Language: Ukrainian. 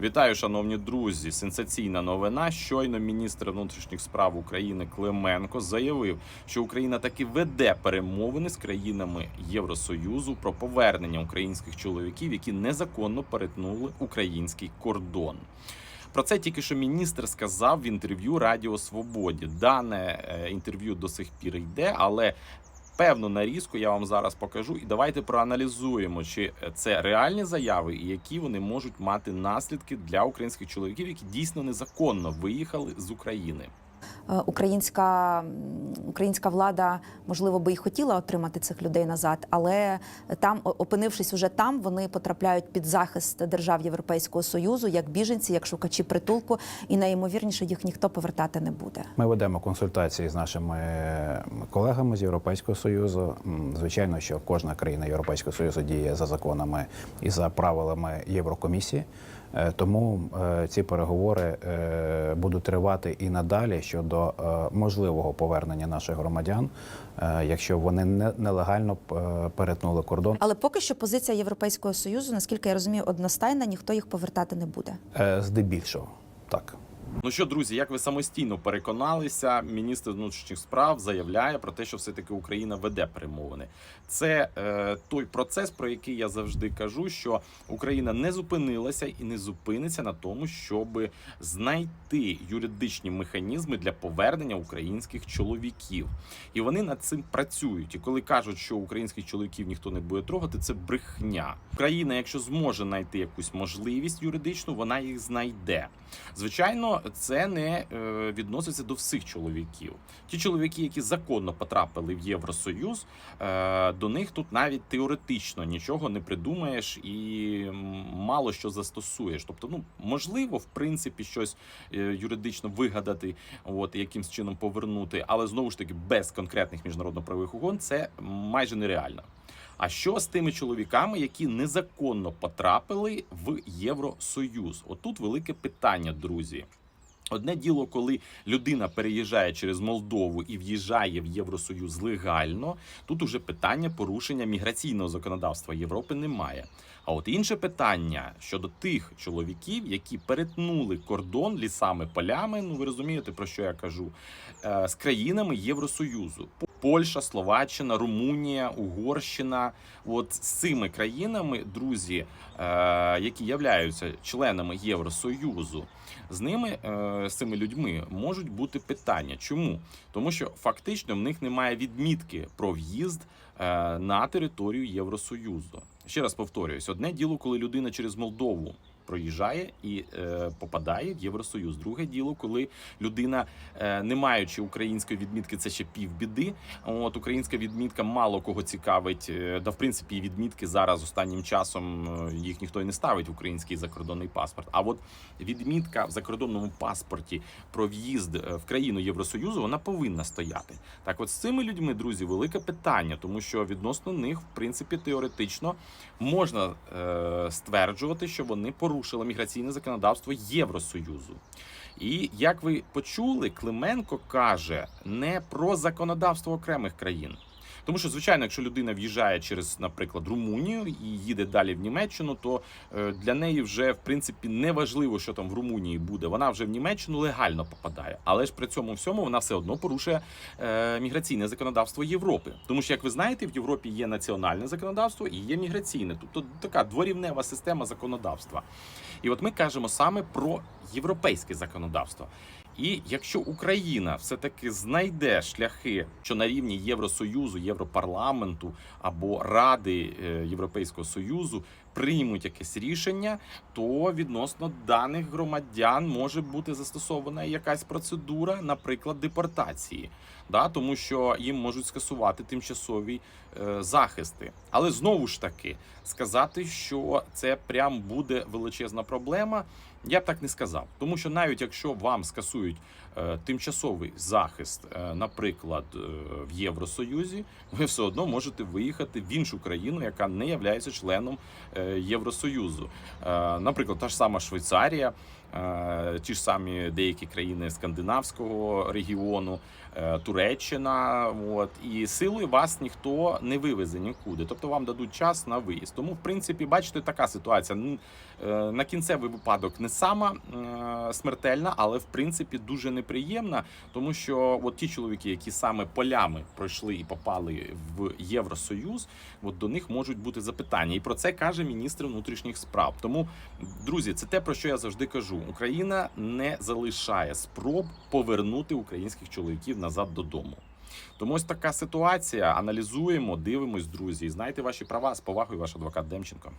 Вітаю, шановні друзі! Сенсаційна новина. Щойно міністр внутрішніх справ України Клименко заявив, що Україна таки веде перемовини з країнами Євросоюзу про повернення українських чоловіків, які незаконно перетнули український кордон. Про це тільки що міністр сказав в інтерв'ю Радіо Свободі. Дане е, інтерв'ю до сих пір йде, але певну нарізку я вам зараз покажу. І давайте проаналізуємо, чи це реальні заяви і які вони можуть мати наслідки для українських чоловіків, які дійсно незаконно виїхали з України. Е, Українська, українська влада можливо би і хотіла отримати цих людей назад, але там, опинившись уже там, вони потрапляють під захист держав Європейського союзу як біженці, як шукачі притулку, і найімовірніше їх ніхто повертати не буде. Ми ведемо консультації з нашими колегами з Європейського союзу. Звичайно, що кожна країна Європейського союзу діє за законами і за правилами Єврокомісії. Е, Тому е, ці переговори е, будуть тривати і надалі щодо можливого повернення наших громадян, якщо вони не- нелегально перетнули кордон. Але поки що позиція Європейського союзу, наскільки я розумію, одностайна, ніхто їх повертати не буде. Здебільшого так. Ну що, друзі, як ви самостійно переконалися, міністр внутрішніх справ заявляє про те, що все таки Україна веде перемовини. Це е, той процес, про який я завжди кажу, що Україна не зупинилася і не зупиниться на тому, щоб знайти юридичні механізми для повернення українських чоловіків. І вони над цим працюють. І коли кажуть, що українських чоловіків ніхто не буде трогати, це брехня. Україна, якщо зможе знайти якусь можливість юридичну, вона їх знайде. Звичайно, це не е, відноситься до всіх чоловіків. Ті чоловіки, які законно потрапили в Євросоюз, е, до них тут навіть теоретично нічого не придумаєш і мало що застосуєш. Тобто, ну можливо, в принципі, щось е, юридично вигадати, от якимсь чином повернути, але знову ж таки без конкретних міжнародно-правових угон це майже нереально. А що з тими чоловіками, які незаконно потрапили в Євросоюз? Отут велике питання, друзі. Одне діло, коли людина переїжджає через Молдову і в'їжджає в Євросоюз легально, тут уже питання порушення міграційного законодавства Європи немає. А от інше питання щодо тих чоловіків, які перетнули кордон лісами, полями, ну ви розумієте про що я кажу, е, з країнами Євросоюзу. Польща, Словаччина, Румунія, Угорщина. От з цими країнами, друзі, е, які являються членами Євросоюзу, з ними, е, з цими людьми, можуть бути питання. Чому? Тому що фактично в них немає відмітки про в'їзд е, на територію Євросоюзу. Ще раз повторююсь: одне діло, коли людина через Молдову. Проїжджає і е, попадає в Євросоюз. Друге діло, коли людина, е, не маючи української відмітки, це ще півбіди. От українська відмітка мало кого цікавить. е, Да, в принципі, відмітки зараз останнім часом е, їх ніхто і не ставить в український закордонний паспорт. А от відмітка в закордонному паспорті про в'їзд е, в країну Євросоюзу вона повинна стояти. Так, от з цими людьми, друзі, велике питання, тому що відносно них, в принципі, теоретично можна е, стверджувати, що вони порушили міграційне законодавство Євросоюзу. І як ви почули, Клименко каже не про законодавство окремих країн. Тому що, звичайно, якщо людина в'їжджає через, наприклад, Румунію і їде далі в Німеччину, то е, для неї вже в принципі не важливо, що там в Румунії буде. Вона вже в Німеччину легально попадає. Але ж при цьому всьому вона все одно порушує е, міграційне законодавство Європи. Тому що, як ви знаєте, в Європі є національне законодавство і є міграційне, тобто така дворівнева система законодавства. І от ми кажемо саме про європейське законодавство. І якщо Україна все-таки знайде шляхи, що на рівні Євросоюзу, Європарламенту або Ради е, Європейського Союзу приймуть якесь рішення, то відносно даних громадян може бути застосована якась процедура, наприклад, депортації, да, тому що їм можуть скасувати тимчасові е, захисти. Але знову ж таки сказати, що це прям буде величезна проблема. Я б так не сказав, тому що навіть якщо вам скасують тимчасовий захист, е, наприклад, е, в Євросоюзі, ви все одно можете виїхати в іншу країну, яка не є членом е, Євросоюзу. Е, наприклад, та ж сама Швейцарія, е, ті ж самі деякі країни скандинавського регіону, е, Туреччина. От і силою вас ніхто не вивезе нікуди. Тобто вам дадуть час на виїзд. Тому, в принципі, бачите, така ситуація. Е, На кінцевий випадок не сама е, смертельна, але в принципі дуже неприємна, тому що от ті чоловіки, які саме полями пройшли і попали в Євросоюз, от до них можуть бути запитання, і про це каже міністр внутрішніх справ. Тому, друзі, це те про що я завжди кажу: Україна не залишає спроб повернути українських чоловіків назад додому. Тому ось така ситуація. Аналізуємо, дивимось, друзі. Знайте ваші права з повагою, ваш адвокат Демченко.